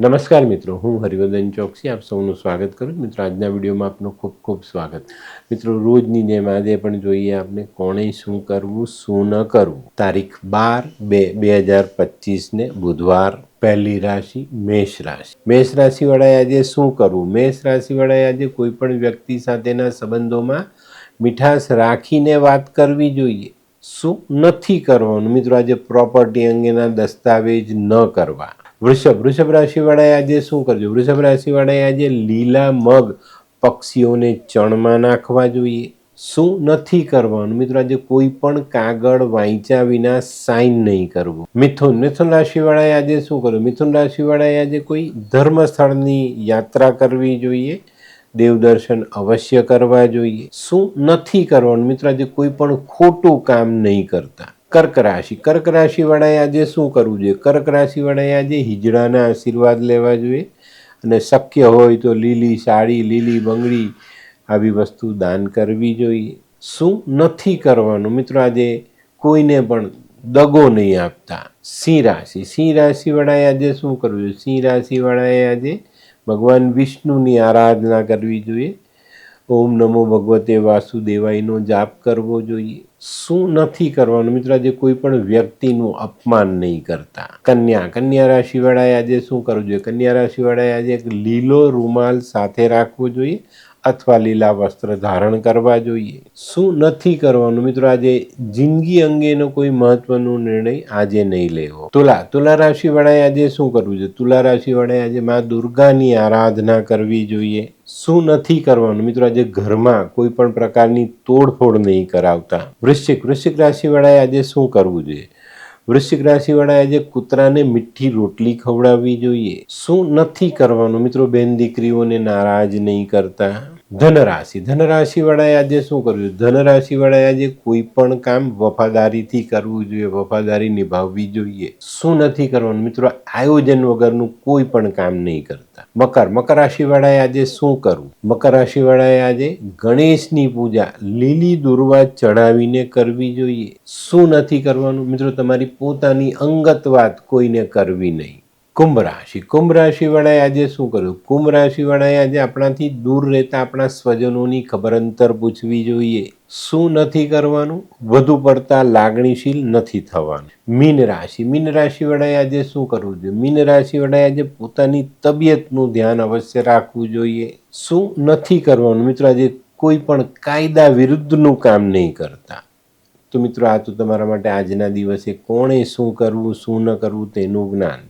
નમસ્કાર મિત્રો, હું હરિવર્ધન ચોકસી, આપ સૌનું સ્વાગત કરું મિત્રો, આજના વિડીયોમાં આપનું ખૂબ ખૂબ સ્વાગત. મિત્રો, રોજની જેમ આજે પણ જોઈએ આપણે કોણે શું કરવું, શું ન કરવું. તારીખ બાર બે બે હજાર પચીસને બુધવાર, પહેલી રાશિ, મેષ રાશિ. મેષ રાશિવાળાએ આજે શું કરવું? મેષ રાશિવાળાએ આજે કોઈ પણ વ્યક્તિ સાથેના સંબંધોમાં મીઠાશ રાખીને વાત કરવી જોઈએ. શું નથી કરવાનું? મિત્રો, આજે પ્રોપર્ટી અંગેના દસ્તાવેજ ન કરવા. વૃષભ વૃષભ રાશિવાળાએ આજે શું કરજો? વૃષભ રાશિવાળાએ આજે લીલા મગ પક્ષીઓને ચણમાં નાખવા જોઈએ. શું નથી કરવાનું? મિત્રો, આજે કોઈ પણ કાગળ વાંચ્યા વિના સાઇન નહીં કરવું. મિથુન મિથુન રાશિવાળાએ આજે શું કરવું મિથુન રાશિવાળાએ આજે કોઈ ધર્મ સ્થળની યાત્રા કરવી જોઈએ. દેવદર્શન અવશ્ય કરવા જોઈએ. શું નથી કરવાનું? મિત્રો, આજે કોઈ પણ ખોટું કામ નહીં કરતા. કર્ક રાશિ. કર્ક રાશિવાળાએ આજે શું કરવું જોઈએ? કર્ક રાશિવાળાએ આજે હિજડાના આશીર્વાદ લેવા જોઈએ અને શક્ય હોય તો લીલી સાડી, લીલી બંગડી આવી વસ્તુ દાન કરવી જોઈએ. શું નથી કરવાનું? મિત્રો, આજે કોઈને પણ દગો નહીં આપતા. સિંહ રાશિ. સિંહ રાશિવાળાએ આજે શું કરવું જોઈએ? સિંહ રાશિવાળાએ આજે ભગવાન વિષ્ણુની આરાધના કરવી જોઈએ. ઓમ નમો ભગવતે વાસુદેવાયનો જાપ કરવો જોઈએ. શું નથી કરવાનું? મિત્રો, આજે કોઈ પણ વ્યક્તિનું અપમાન નહીં કરતા. કન્યા કન્યા રાશિવાળાએ આજે શું કરવું જોઈએ? કન્યા રાશિવાળાએ આજે એક લીલો રૂમાલ સાથે રાખવો જોઈએ. અથવા લીલા વસ્ત્ર ધારણ કરવા જોઈએ. શું નથી કરવાનું? મિત્રો, આજે જિંદગી અંગેનો કોઈ મહત્વનો નિર્ણય આજે નહીં લેવો. તુલા તુલા રાશિવાળાએ આજે શું કરવું જોઈએ? તુલા રાશિવાળાએ આજે મા દુર્ગાની આરાધના કરવી જોઈએ. શું નથી કરવાનું? મિત્રો, આજે ઘરમાં કોઈ પણ પ્રકારની તોડફોડ નહીં કરાવતા. વૃશ્ચિક વૃશ્ચિક રાશિવાળાએ આજે શું કરવું જોઈએ? વૃશ્ચિક રાશિવાળાએ આજે કૂતરાને મીઠી રોટલી ખવડાવવી જોઈએ. શું નથી કરવાનું? મિત્રો, બેન દીકરીઓને નારાજ નહીં કરતા. ધનરાશિ. ધનરાશિવાળાએ આજે શું કરવું ધનરાશિવાળાએ આજે કોઈ પણ કામ વફાદારીથી કરવું જોઈએ, વફાદારી નિભાવવી જોઈએ. શું નથી કરવાનું? મિત્રો, આયોજન વગરનું કોઈ પણ કામ નહીં કરતા. મકર. મકર રાશિવાળાએ આજે શું કરવું મકર રાશિવાળાએ આજે ગણેશની પૂજા, લીલી દુર્વા ચડાવીને કરવી જોઈએ. શું નથી કરવાનું? મિત્રો, તમારી પોતાની અંગત વાત કોઈને કરવી નહીં. કુંભ રાશિ. કુંભ રાશિવાળાએ આજે શું કર્યું? કુંભ રાશિવાળાએ આજે આપણાથી દૂર રહેતા આપણા સ્વજનોની ખબર અંતર પૂછવી જોઈએ. શું નથી કરવાનું? વધુ પડતા લાગણીશીલ નથી થવાનું. મીન રાશિ. મીન રાશિવાળાએ આજે શું કરવું જોઈએ? મીન રાશિવાળાએ આજે પોતાની તબિયતનું ધ્યાન અવશ્ય રાખવું જોઈએ. શું નથી કરવાનું? મિત્રો, આજે કોઈ પણ કાયદા વિરુદ્ધનું કામ નહીં કરતા. તો મિત્રો, આ તો તમારા માટે આજના દિવસે કોણે શું કરવું, શું ન કરવું તેનું જ્ઞાન